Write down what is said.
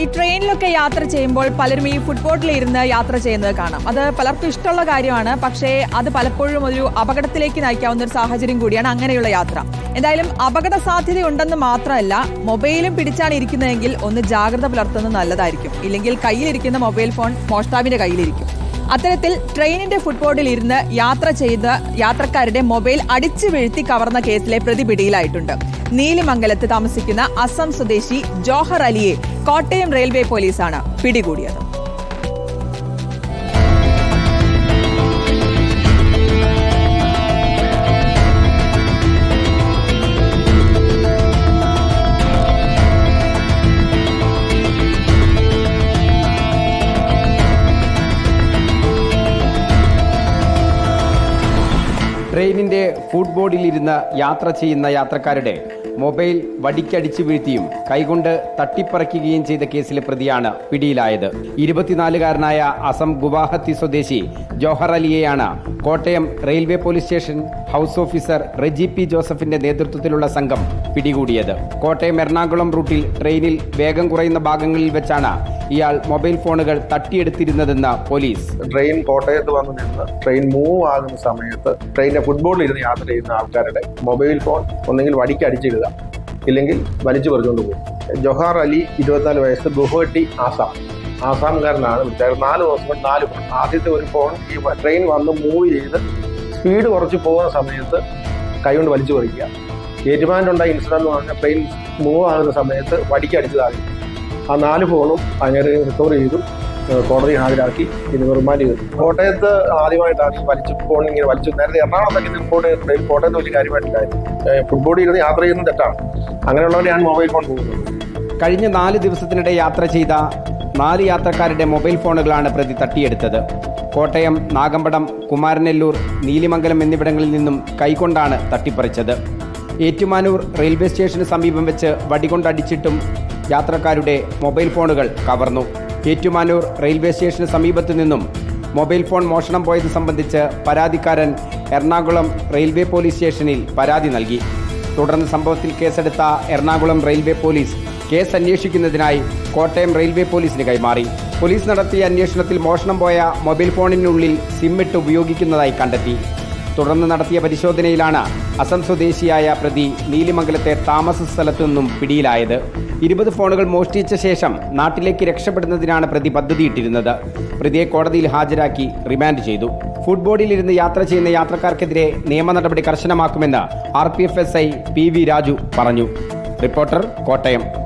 ഈ ട്രെയിനിലൊക്കെ യാത്ര ചെയ്യുമ്പോൾ പലരും ഈ ഫുട്ബോട്ടിൽ ഇരുന്ന് യാത്ര ചെയ്യുന്നത് കാണാം. അത് പലർക്കും ഇഷ്ടമുള്ള കാര്യമാണ്. പക്ഷേ അത് പലപ്പോഴും ഒരു അപകടത്തിലേക്ക് നയിക്കാവുന്ന ഒരു സാഹചര്യം കൂടിയാണ് അങ്ങനെയുള്ള യാത്ര. എന്തായാലും അപകട സാധ്യത ഉണ്ടെന്ന് മാത്രമല്ല മൊബൈലും പിടിച്ചാണ് ഇരിക്കുന്നതെങ്കിൽ ഒന്ന് ജാഗ്രത പുലർത്തുന്നത് നല്ലതായിരിക്കും. ഇല്ലെങ്കിൽ കയ്യിലിരിക്കുന്ന മൊബൈൽ ഫോൺ മോഷ്ടാവിന്റെ കയ്യിലിരിക്കും. അത്തരത്തിൽ ട്രെയിനിന്റെ ഫുട്ബോർഡിൽ ഇരുന്ന് യാത്ര ചെയ്ത യാത്രക്കാരുടെ മൊബൈൽ അടിച്ചു വീഴ്ത്തി കവർന്ന കേസിലെ പ്രതി പിടിയിലായിട്ടുണ്ട് നീലിമംഗലത്ത് താമസിക്കുന്ന അസം സ്വദേശി ജോഹർ അലിയെ കോട്ടയം റെയിൽവേ പോലീസാണ് പിടികൂടിയത്. ട്രെയിനിന്റെ ഫുഡ് ബോർഡിലിരുന്ന് യാത്ര ചെയ്യുന്ന യാത്രക്കാരുടെ മൊബൈൽ വടിക്കടിച്ചു വീഴ്ത്തിയും കൈകൊണ്ട് തട്ടിപ്പറിക്കുകയും ചെയ്ത കേസിലെ പ്രതിയാണ് പിടിയിലായത്. ഇരുപത്തിനാലുകാരനായ അസം ഗുവാഹത്തി സ്വദേശി Johar അലിയെയാണ് Kottayam railway police station house officer Reji P ജോസഫിന്റെ നേതൃത്വത്തിലുള്ള സംഘം പിടികൂടിയത്. കോട്ടയം എറണാകുളം റൂട്ടിൽ ട്രെയിനിൽ വേഗം കുറയുന്ന ഭാഗങ്ങളിൽ വെച്ചാണ് ഇയാൾ മൊബൈൽ ഫോണുകൾ തട്ടിയെടുത്തിരുന്നതെന്ന് പോലീസ്. ട്രെയിൻ കോട്ടയത്ത് വന്ന് നിന്ന് ട്രെയിൻ മൂവ് ആകുന്ന സമയത്ത് ട്രെയിനിന്റെ ഫുട്ബോളിൽ ഇരുന്ന് യാത്ര ചെയ്യുന്ന ആൾക്കാരുടെ മൊബൈൽ ഫോൺ ഒന്നെങ്കിൽ വടിക്ക് അടിച്ചിടുക ഇല്ലെങ്കിൽ വലിച്ചു പറിച്ചുകൊണ്ട് പോകും. ജൊഹാർ അലി ഇരുപത്തിനാല് വയസ്സ് ഗുഹട്ടി ആസാം. ആസാംകാരനാണ് വിളിച്ചത് നാല് ദിവസം കൊണ്ട് നാല് ആദ്യത്തെ ഒരു ഫോൺ ഈ ട്രെയിൻ വന്ന് മൂവ് ചെയ്ത് സ്പീഡ് കുറച്ച് പോകുന്ന സമയത്ത് കൈകൊണ്ട് വലിച്ചു പറിക്കുക. ഏറ്റുമാനുണ്ടായ ഇൻസിഡന്റ് എന്ന് പറഞ്ഞാൽ ട്രെയിൻ മൂവ് ആകുന്ന സമയത്ത് വടിക്ക് അടിച്ചതാകും ആ നാല് ഫോണും അങ്ങനെ റിക്കവർ ചെയ്തു. കോടതി ഹാജരാക്കി ഇത് റിമാൻഡ് ചെയ്തു. കോട്ടയത്ത് ആദ്യമായിട്ടാണ് വലിച്ചു ഫോൺ ഇങ്ങനെ വലിച്ചു നേരത്തെ എറണാകുളത്തൊക്കെ ഇത് ട്രെയിൻ കോട്ടയത്ത് വലിയ കാര്യമായിട്ടില്ലായിരുന്നു. ഫുട്ബോളിൽ ഇരുന്ന് യാത്ര ചെയ്യുന്നത് തെറ്റാണ്. അങ്ങനെയുള്ളവരെയാണ് മൊബൈൽ ഫോൺ പോകുന്നത്. കഴിഞ്ഞ നാല് ദിവസത്തിനിടെ യാത്ര ചെയ്ത നാല് യാത്രക്കാരുടെ മൊബൈൽ ഫോണുകളാണ് പ്രതി തട്ടിയെടുത്തത്. കോട്ടയം നാഗമ്പടം കുമാരനെല്ലൂർ നീലിമംഗലം എന്നിവിടങ്ങളിൽ നിന്നും കൈകൊണ്ടാണ് തട്ടിപ്പറിച്ചത്. ഏറ്റുമാനൂർ റെയിൽവേ സ്റ്റേഷന് സമീപം വെച്ച് വടികൊണ്ടടിച്ചിട്ടും യാത്രക്കാരുടെ മൊബൈൽ ഫോണുകൾ കവർന്നു. ഏറ്റുമാനൂർ റെയിൽവേ സ്റ്റേഷന് സമീപത്തു നിന്നും മൊബൈൽ ഫോൺ മോഷണം പോയത് സംബന്ധിച്ച് പരാതിക്കാരൻ എറണാകുളം റെയിൽവേ പോലീസ് സ്റ്റേഷനിൽ പരാതി നൽകി. തുടർന്ന് സംഭവത്തിൽ കേസെടുത്ത എറണാകുളം റെയിൽവേ പോലീസ് കേസ് അന്വേഷിക്കുന്നതിനായി കോട്ടയം റെയിൽവേ പോലീസിന് കൈമാറി. പോലീസ് നടത്തിയ അന്വേഷണത്തിൽ മോഷണം പോയ മൊബൈൽ ഫോണിനുള്ളിൽ സിമ്മിട്ട് ഉപയോഗിക്കുന്നതായി കണ്ടെത്തി. തുടർന്ന് നടത്തിയ പരിശോധനയിലാണ് അസം സ്വദേശിയായ പ്രതി നീലിമംഗലത്തെ താമസ സ്ഥലത്തു നിന്നും പിടിയിലായത്. ഇരുപത് ഫോണുകൾ മോഷ്ടിച്ച ശേഷം നാട്ടിലേക്ക് രക്ഷപ്പെടുന്നതിനാണ് പ്രതി പദ്ധതിയിട്ടിരുന്നത്. പ്രതിയെ കോടതിയിൽ ഹാജരാക്കി റിമാൻഡ് ചെയ്തു. ഫുട്ബോളിൽ ഇരുന്ന് യാത്ര ചെയ്യുന്ന യാത്രക്കാർക്കെതിരെ നിയമ നടപടി കർശനമാക്കുമെന്ന് R P F S I P V Raju പറഞ്ഞു. റിപ്പോർട്ടർ കോട്ടയം.